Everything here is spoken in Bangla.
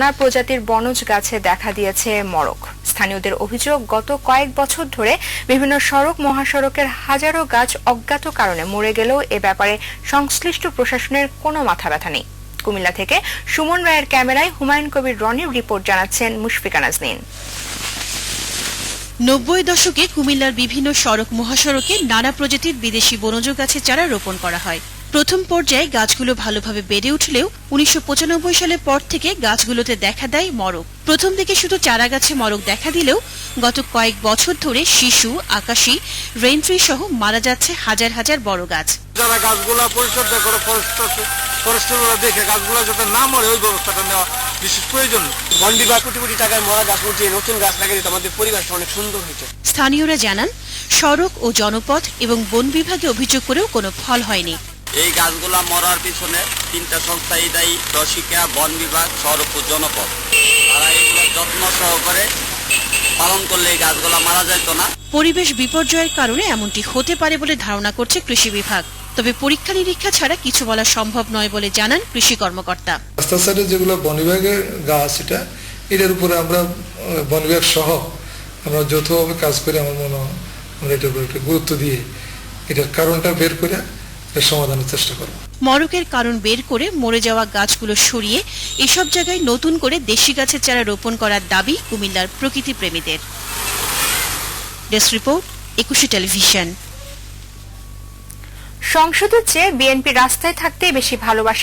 নানা প্রজাতির বনজ গাছে দেখা দিয়েছে মরক। স্থানীয়দের অভিযোগ, গত কয়েক বছর ধরে বিভিন্ন সড়ক, মহাসড়কের হাজারো গাছ অজ্ঞাত কারণে মরে গেলেও এ ব্যাপারে সংশ্লিষ্ট প্রশাসনের কোনো মাথা ব্যথা নেই। কুমিল্লা থেকে সুমন রায়ের ক্যামেরায় হুমায়ুন কবির রনির রিপোর্ট জানাচ্ছেন মুশফিকা নাজনীন নব্বই দশকে কুমিল্লার বিভিন্ন সড়ক, মহাসড়কে নানা প্রজাতির বিদেশি বনজ গাছের চারা রোপণ করা হয়। প্রথম পর্যায়ে গাছগুলো ভালোভাবে বেড়ে উঠলেও উনিশশো পঁচানব্বই সালের পর থেকে গাছগুলোতে দেখা দেয় মরক। প্রথম দিকে শুধু চারা গাছে মরক দেখা দিলেও গত কয়েক বছর ধরে শিশু আকাশী রেইনট্রি সহ মারা যাচ্ছে হাজার হাজার বড় গাছ। যারা গাছগুলা পরিচর্যা করে ফরেস্টাররা দেখে গাছগুলা যাতে না মরে ওই ব্যবস্থাটা নেওয়া বিশেষ প্রয়োজন। বন বিভাগ কোটি কোটি টাকার মরা গাছ উঠিয়ে নতুন গাছ লাগিয়ে দিতে আমাদের পরিবেশটা অনেক সুন্দর হয়েছে। স্থানীয়রা জানান সড়ক ও জনপথ এবং বন বিভাগে অভিযোগ করেও কোনো ফল হয়নি। এই গাছগুলা মরার পিছনে তিনটা সংস্থাই দায়ী রসিকা বন বিভাগ সড়ক ও জনপদ। তারা এগুলো যত্ন সহকারে পালন করলে এই গাছগুলা মারা যেত না। পরিবেশ বিপর্যয়ের কারণে এমনটি হতে পারে বলে ধারণা করছে কৃষি বিভাগ। তবে পরীক্ষা নিরীক্ষা ছাড়া কিছু বলা সম্ভব নয় বলে জানান কৃষি কর্মকর্তা। রাস্তার সাইডে যেগুলো বন বিভাগের গাছ এটা এটার উপরে আমরা বন বিভাগ সহ আমরা যৌথভাবে কাজ করি আমার মনে হয় আমরা এটার উপরে একটু গুরুত্ব দিয়ে এটার কারণটা বের করে এর সমাধানের চেষ্টা করব। মরকের কারণ বের করে মরে যাওয়া গাছগুলো সরিয়ে এসব জায়গায় নতুন করে দেশি গাছের চারা রোপণ করার দাবি কুমিল্লার প্রকৃতি প্রেমীদের। Desk report Ekushey television. সংসদের চেয়ে বিএনপি রাস্তায় থাকতে বেশি ভালোবাসে